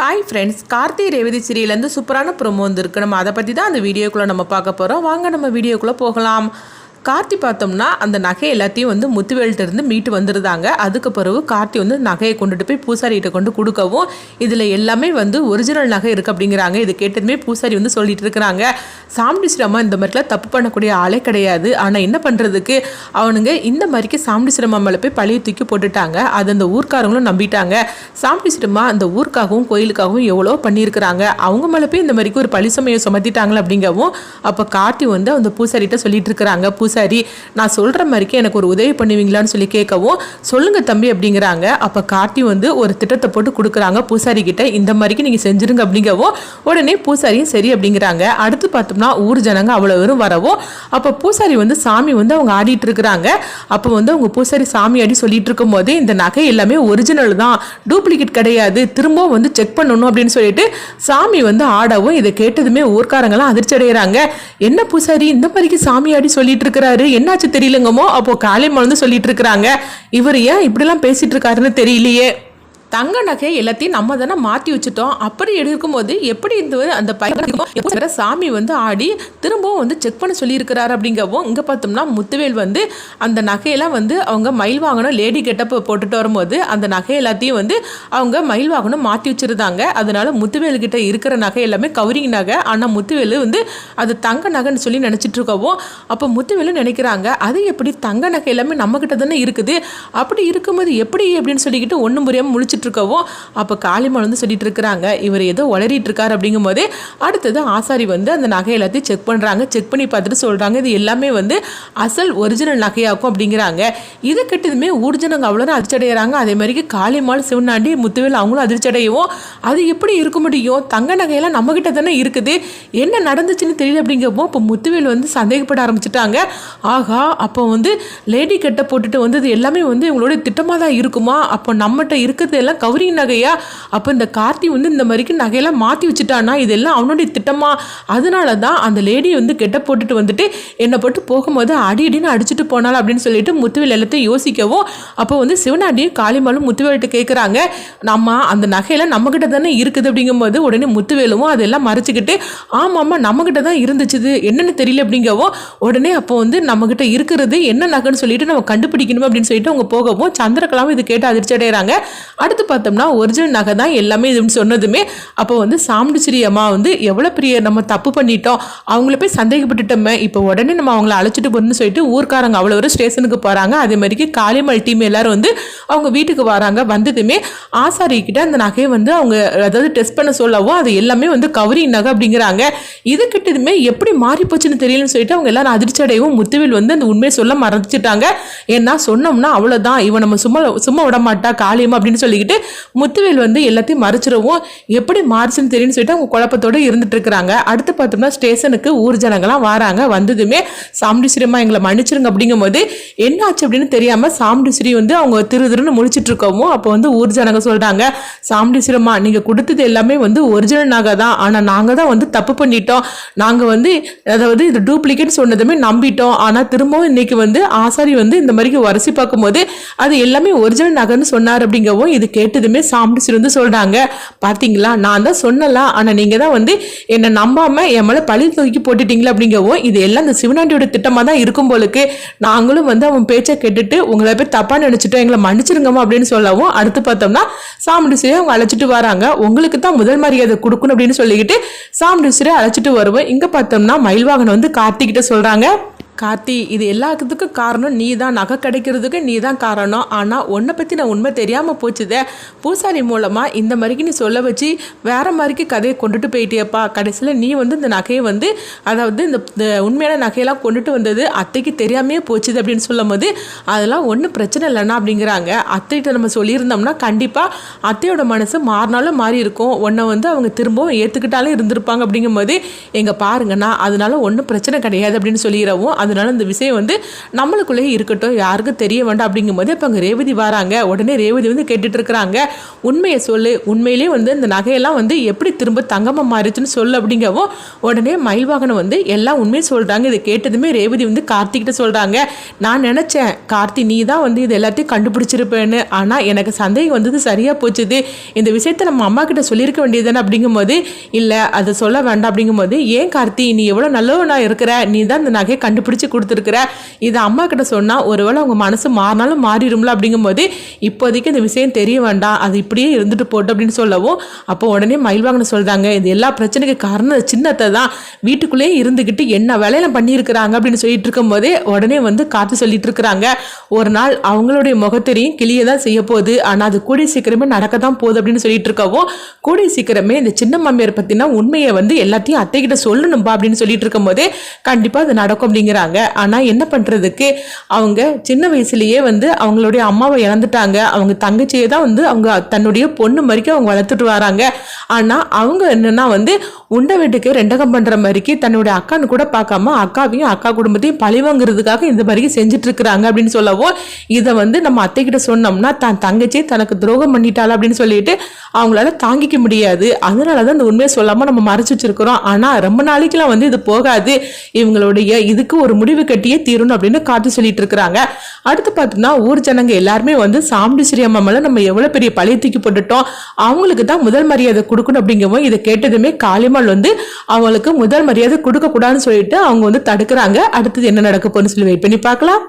Hi friends Karthi Revathi சீரியலேருந்து சூப்பரான promo வந்துருக்கு. நம்ம அதை பற்றி தான் அந்த வீடியோக்குள்ளே நம்ம பார்க்க போகிறோம் வாங்க நம்ம வீடியோக்குள்ளே போகலாம். கார்த்தி பார்த்தோம்னா அந்த நகை எல்லாத்தையும் வந்து முத்துவேல்கிட்ட இருந்து மீட்டு வந்துருந்தாங்க அதுக்கு பிறகு கார்த்தி வந்து நகையை கொண்டுட்டு போய் பூசாரிகிட்ட கொண்டு கொடுக்கவும் இதில் எல்லாமே வந்து ஒரிஜினல் நகை இருக்குது அப்படிங்கிறாங்க. இது கேட்டதுமே பூசாரி வந்து சொல்லிட்டு இருக்கிறாங்க. சாமுண்டி ஸ்ரமா இந்த மாதிரிலாம் தப்பு பண்ணக்கூடிய ஆளே கிடையாது. ஆனால் என்ன பண்ணுறதுக்கு அவனுங்க இந்த மாதிரிக்கு சாமுண்டி ஸ்ரமா மேலே போய் பழைய தூக்கி போட்டுட்டாங்க. அது அந்த ஊர்க்காரங்களும் நம்பிட்டாங்க. சாமுண்டி ஸ்ரமா அந்த ஊருக்காகவும் கோயிலுக்காகவும் எவ்வளோ பண்ணியிருக்கிறாங்க. அவங்க மேலே போய் இந்த மாதிரிக்கு ஒரு பழி சமயம் சுமத்திட்டாங்களே அப்படிங்கவும் அப்போ கார்த்தி வந்து அந்த பூசாரிகிட்ட சொல்லிட்டு இருக்கிறாங்க. பூ பூசாரி நான் சொல்கிற மாதிரிக்கு எனக்கு ஒரு உதவி பண்ணுவீங்களான்னு சொல்லி கேட்கவும் சொல்லுங்கள் தம்பி அப்படிங்கிறாங்க. அப்போ கார்த்தி வந்து ஒரு திட்டத்தை போட்டு கொடுக்குறாங்க பூசாரி கிட்ட. இந்த மாதிரிக்கு நீங்கள் செஞ்சுருங்க அப்படிங்கவும் உடனே பூசாரியும் சரி அப்படிங்கிறாங்க. அடுத்து பார்த்தோம்னா ஊர் ஜனங்க அவ்வளோ வெறும் வரவும் அப்போ பூசாரி வந்து சாமி வந்து அவங்க ஆடிட்டு இருக்கிறாங்க. அப்போ வந்து அவங்க பூசாரி சாமி ஆடி சொல்லிட்டு இருக்கும் போதே இந்த நகை எல்லாமே ஒரிஜினல் தான். டூப்ளிகேட் கிடையாது. திரும்பவும் வந்து செக் பண்ணணும் அப்படின்னு சொல்லிட்டு சாமி வந்து ஆடவும் இதை கேட்டதுமே ஊர்க்காரங்களாம் அதிர்ச்சி அடைகிறாங்க என்ன பூசாரி இந்த மாதிரிக்கு சாமி ஆடி சொல்லிட்டு இருக்கிறாரு என்னாச்சு தெரியலங்கமோ? அப்போ காளியம்மா வந்து சொல்லிட்டு இருக்கிறாங்க. இவர் ஏன் இப்படிலாம் பேசிட்டு இருக்காருன்னு தெரியலையே. தங்க நகை எல்லாத்தையும் நம்ம தானே மாற்றி வச்சுட்டோம். அப்படி எடுக்கும்போது எப்படி இந்த அந்த பையன் சாமி வந்து ஆடி திரும்பவும் வந்து செக் பண்ண சொல்லியிருக்கிறாரு அப்படிங்கவும் இங்கே பார்த்தோம்னா முத்துவேல் வந்து அந்த நகையெல்லாம் வந்து அவங்க மயில் வாகனம் லேடி கெட்டப் போட்டுட்டு வரும்போது அந்த நகை எல்லாத்தையும் வந்து அவங்க மயில் வாகனம் மாற்றி வச்சுருந்தாங்க. அதனால முத்துவேல் கிட்ட இருக்கிற நகை எல்லாமே கவரிங் நகை. ஆனால் முத்துவேல் வந்து அது தங்க நகைன்னு சொல்லி நினச்சிட்டு இருக்கவும் அப்போ முத்துவேலு நினைக்கிறாங்க அது எப்படி தங்க நகை எல்லாமே நம்மக்கிட்ட தானே இருக்குது. அப்படி இருக்கும்போது எப்படி அப்படின்னு சொல்லிக்கிட்டு ஒன்றும் புரியாமல் முழிச்சு இருக்கவும் அப்போ காளிமாள் வந்து சொல்லிட்டு இருக்கிறாங்க இவர் ஏதோ உளறிட்டு இருக்காரு அப்படிங்கும் போதே அடுத்தது ஆசாரி வந்து அந்த நகை எல்லாத்தையும் செக் பண்ணுறாங்க செக் பண்ணி பார்த்துட்டு சொல்கிறாங்க இது எல்லாமே வந்து அசல் ஒரிஜினல் நகையாக்கும் அப்படிங்கிறாங்க. இதை கெட்டதுமே ஊர்ஜனங்க அவ்வளோ அதிர்ச்சி அடைகிறாங்க அதே மாதிரி காளிமாள் சிவனாண்டி முத்துவேல் அவங்களும் அதிர்ச்சடையவும் அது எப்படி இருக்க முடியும்? தங்க நகையெல்லாம் நம்மக்கிட்ட தானே இருக்குது. என்ன நடந்துச்சுன்னு தெரியல அப்படிங்கிறப்போ இப்போ முத்துவேல் வந்து சந்தேகப்பட ஆரம்பிச்சிட்டாங்க. ஆகா அப்போ வந்து லேடி கட்டை போட்டுட்டு வந்தது எல்லாமே வந்து இவங்களோட திட்டமாக தான் இருக்குமா? அப்போ நம்மகிட்ட இருக்கிறது எல்லாம் கௌரி நகையா? அப்போ இந்த கார்த்தி வந்து இந்த மாதிரிக்கு நகையெல்லாம் மாற்றி வச்சுட்டானா இதெல்லாம் அவனுடைய திட்டமா? அதனால தான் அந்த லேடி வந்து கெட்ட போட்டுட்டு வந்துட்டு என்னை போட்டு போகும்போது அடி அடின்னு அடிச்சுட்டு போனாள் அப்படின்னு சொல்லிட்டு முத்துவேல் எல்லாத்தையும் யோசிக்கவும் அப்போ வந்து சிவனாண்டியும் காளிமாலும் முத்துவேல்கிட்ட கேட்குறாங்க நம்ம அந்த நகையெல்லாம் நம்மக்கிட்ட தானே இருக்குது? அப்படிங்கும்போது உடனே முத்துவேலும் அதெல்லாம் மறைச்சிக்கிட்டு ஆமாம்மா நம்மக்கிட்ட தான் இருந்துச்சுது. என்னென்னு தெரியல அப்படிங்கவும் உடனே அப்போ வந்து நம்மக்கிட்ட இருக்கிறது என்ன நகைன்னு சொல்லிட்டு நம்ம கண்டுபிடிக்கணும் அப்படின்னு சொல்லிட்டு அவங்க போகவும் சந்திரகலாவும் இது கேட்டு அதிர்ச்சி அடைகிறாங்க. அடுத்து பார்த்தோம்னா ஒரிஜினல் நகை தான் எல்லாமே இதுன்னு சொன்னதுமே அப்போ வந்து சாமுண்டிச்சிரி அம்மா வந்து எவ்வளோ பெரிய நம்ம தப்பு பண்ணிட்டோம் அவங்கள போய் சந்தேகப்பட்டுட்டோமே இப்போ உடனே நம்ம அவங்கள அழைச்சிட்டு போகணும்னு சொல்லிட்டு ஊர்க்காரங்க அவ்வளோ ஒரு ஸ்டேஷனுக்கு போகிறாங்க அதே மாதிரிக்கு காளிமல் டீம் எல்லாரும் வந்து அவங்க வீட்டுக்கு வராங்க. வந்ததுமே ஆசாரி கிட்ட அந்த நகையை வந்து அவங்க அதாவது டெஸ்ட் பண்ண சொல்லவும் அது எல்லாமே வந்து கவரி நகை அப்படிங்கிறாங்க. இது கிட்டதுமே எப்படி மாறி போச்சுன்னு தெரியலன்னு சொல்லிட்டு அவங்க எல்லாரும் அதிர்ச்சி அடையவும் முத்துவில் வந்து அந்த உண்மையை சொல்ல மறைச்சிட்டாங்க ஏன்னா சொன்னோம்னா அவ்வளோதான் இவன் நம்ம சும்மா சும்மா விட மாட்டா காளியம்மா அப்படின்னு சொல்லிக்கிட்டு முத்துவேல் வந்து எல்லாத்தையும் மறைச்சிடவும் எப்படி மாறுச்சுன்னு தெரியும்னு சொல்லிட்டு அவங்க குழப்பத்தோடு இருந்துட்டு இருக்கிறாங்க. அடுத்து பார்த்தோம்னா ஸ்டேஷனுக்கு ஊர் ஜனங்களாம் வராங்க வந்ததுமே சாமுண்டிஸ்ரீமா எங்களை மன்னிச்சிருங்க அப்படிங்கும்போது என்ன ஆச்சு அப்படின்னு தெரியாம சாமுண்டிஸ்ரீ வந்து அவங்க திரு திருன்னு முழிச்சிட்டு இருக்கவும் அப்போ வந்து ஊர் ஜனங்க சொல்றாங்க சாமுண்டிஸ்ரீமா நீங்க கொடுத்தது எல்லாமே வந்து ஒரிஜினல் நகை தான். ஆனா நாங்க தான் வந்து தப்பு பண்ணிட்டோம். நாங்க வந்து அதாவது இது டூப்ளிகேட் சொன்னதுமே நம்பிட்டோம். ஆனா திரும்பவும் இன்னைக்கு வந்து ஆசாரி வந்து இந்த மாதிரி வரிசை பார்க்கும்போது அது எல்லாமே ஒரிஜினல் நகைன்னு சொன்னார் அப்படிங்கவும் இது கேட்டதுமே சாப்பிட்டு வந்து சொல்கிறாங்க பார்த்தீங்களா நான் தான் சொன்னலாம் ஆனால் நீங்கள் தான் வந்து என்னை நம்பாமல் என் மேலே பழி தூக்கி போட்டுட்டீங்களா அப்படிங்கவும் இது எல்லாம் இந்த சிவனாண்டியோட திட்டமாக தான் இருக்கும் போலுக்கு நாங்களும் வந்து அவன் பேச்சை கேட்டுட்டு உங்களை போய் தப்பாக நினச்சிட்டோம். எங்களை மன்னிச்சிருங்கம்மா அப்படின்னு சொல்லவும் அடுத்து பார்த்தோம்னா சாமுண்டிஸ்ரீ அவங்க அழைச்சிட்டு வராங்க. உங்களுக்கு தான் முதல் மரியாதை கொடுக்கணும் அப்படின்னு சொல்லிக்கிட்டு சாமுண்டிஸ்ரீ அழைச்சிட்டு வருவோம் இங்கே பார்த்தோம்னா மயில்வாகன் வந்து கார்த்திகிட்ட சொல்கிறாங்க கார்த்தி இது எல்லாத்துக்கும் காரணம் நீ தான் நகை கிடைக்கிறதுக்கு நீ தான் காரணம். ஆனால் உன்னை பற்றி நான் உண்மை தெரியாமல் போச்சுதே. பூசாரி மூலமாக இந்த மாதிரிக்கு நீ சொல்ல வச்சு வேறு மாதிரிக்கு கதையை கொண்டுட்டு போயிட்டியப்பா. கடைசியில் நீ வந்து இந்த நகையை வந்து அதாவது இந்த உண்மையான நகையெல்லாம் கொண்டுட்டு வந்தது அத்தைக்கு தெரியாமையே போச்சுது அப்படின்னு சொல்லும் போது அதெல்லாம் ஒன்றும் பிரச்சனை இல்லைண்ணா அப்படிங்கிறாங்க. அத்தைகிட்ட நம்ம சொல்லியிருந்தோம்னா கண்டிப்பாக அத்தையோட மனசு மாறினாலும் மாறி இருக்கும் உன்னை வந்து அவங்க திரும்பவும் ஏற்றுக்கிட்டாலும் இருந்திருப்பாங்க அப்படிங்கும்போது எங்கள் பாருங்கண்ணா அதனால ஒன்றும் பிரச்சனை கிடையாது அப்படின்னு சொல்லிடுறவும் அதனால இந்த விஷயம் வந்து நம்மளுக்குள்ளேயே இருக்கட்டும் யாருக்கும் தெரிய வேண்டாம் அப்படிங்கும்போது இப்போ அங்கே ரேவதி வராங்க. உடனே ரேவதி வந்து கேட்டுட்டு இருக்கிறாங்க. உண்மையை சொல்லு உண்மையிலேயே வந்து இந்த நகையெல்லாம் வந்து எப்படி திரும்ப தங்கமாக மாறிச்சுன்னு சொல்லு அப்படிங்கவும் உடனே மயில்வாகனம் வந்து எல்லாம் உண்மையை சொல்கிறாங்க இதை கேட்டதுமே ரேவதி வந்து கார்த்திகிட்ட சொல்கிறாங்க நான் நினச்சேன் கார்த்தி நீ தான் வந்து இது எல்லாத்தையும் கண்டுபிடிச்சிருப்பேன்னு. ஆனால் எனக்கு சந்தேகம் வந்தது சரியாக போச்சுது. இந்த விஷயத்தை நம்ம அம்மா கிட்ட சொல்லியிருக்க வேண்டியதுதானே அப்படிங்கும்போது இல்லை அதை சொல்ல வேண்டாம் அப்படிங்கும்போது ஏன் கார்த்தி நீ எவ்வளோ நல்லவனாக இருக்கிற? நீ தான் இந்த நகையை கண்டுபிடிச்சி கொடுத்துருக்குற. இது அம்மா கிட்ட சொன்னால் ஒருவேளை அவங்க மனசு மாறினாலும் மாறிடும்ல அப்படிங்கும்போது இப்போதைக்கு இந்த விஷயம் தெரிய வேண்டாம். அது இப்படியே இருந்துட்டு போட்டு அப்படின்னு சொல்லவும் அப்போ உடனே மயில்வாங்கன்னு சொல்கிறாங்க இது எல்லா பிரச்சனைக்கு காரணம் சின்னத்தை தான். வீட்டுக்குள்ளேயே இருந்துக்கிட்டு என்ன வேலையில பண்ணியிருக்கிறாங்க அப்படின்னு சொல்லிட்டு இருக்கும்போதே உடனே வந்து காத்து சொல்லிட்டு இருக்கிறாங்க. ஒரு நாள் அவங்களுடைய முகத்தெரியும் கிளியை தான் செய்ய போகுது. ஆனால் அது கூடிய சீக்கிரமே நடக்க தான் போகுது அப்படின்னு சொல்லிட்டு இருக்கவும் கூடிய சீக்கிரமே இந்த சின்ன மாமியார் பற்றினா உண்மையை வந்து எல்லாத்தையும் அத்தை கிட்ட சொல்லணும்பா அப்படின்னு சொல்லிட்டு இருக்கும்போதே கண்டிப்பாக அது நடக்கும் அப்படிங்கிற அப்படிங்கிறாங்க ஆனால் என்ன பண்ணுறதுக்கு அவங்க சின்ன வயசுலேயே வந்து அவங்களுடைய அம்மாவை இழந்துட்டாங்க அவங்க தங்கச்சியை தான் வந்து அவங்க தன்னுடைய பொண்ணு மாதிரிக்கு அவங்க வளர்த்துட்டு வராங்க. ஆனால் அவங்க என்னன்னா வந்து உண்டை வீட்டுக்கு ரெண்டகம் பண்ணுற மாதிரிக்கு தன்னுடைய அக்கான்னு கூட பார்க்காம அக்காவையும் அக்கா குடும்பத்தையும் பழிவாங்கிறதுக்காக இந்த மாதிரி செஞ்சுட்டு இருக்கிறாங்க அப்படின்னு சொல்லவும் இதை வந்து நம்ம அத்தைக்கிட்ட சொன்னோம்னா தான் தங்கச்சி தனக்கு துரோகம் பண்ணிட்டாள் அப்படின்னு சொல்லிட்டு அவங்களால தாங்கிக்க முடியாது. அதனால தான் இந்த உண்மையை சொல்லாமல் நம்ம மறைச்சி வச்சிருக்கிறோம் ஆனால் ரொம்ப நாளைக்கெல்லாம் வந்து இது போகாது. இவங்களுடைய இதுக்கு ஒரு முடிவு கட்டியே தீரணும் அப்படின்னு காத்து சொல்லிட்டு இருக்கிறாங்க. அடுத்து பார்த்தீங்கன்னா ஊர் ஜனங்க எல்லாருமே வந்து சாமுண்டி ஸ்ரீ அம்மா மேலே நம்ம எவ்வளோ பெரிய பழைய தூக்கி போட்டுட்டோம் அவங்களுக்கு தான் முதல் மரியாதை கொடுக்கணும் அப்படிங்கவும் இதை கேட்டதுமே காளிமால் வந்து அவங்களுக்கு முதல் மரியாதை கொடுக்க கூடாதுன்னு சொல்லிட்டு அவங்க வந்து தடுக்கிறாங்க. அடுத்தது என்ன நடக்க போகுதுன்னு சொல்லி வெயிட் பண்ணி பார்க்கலாம்.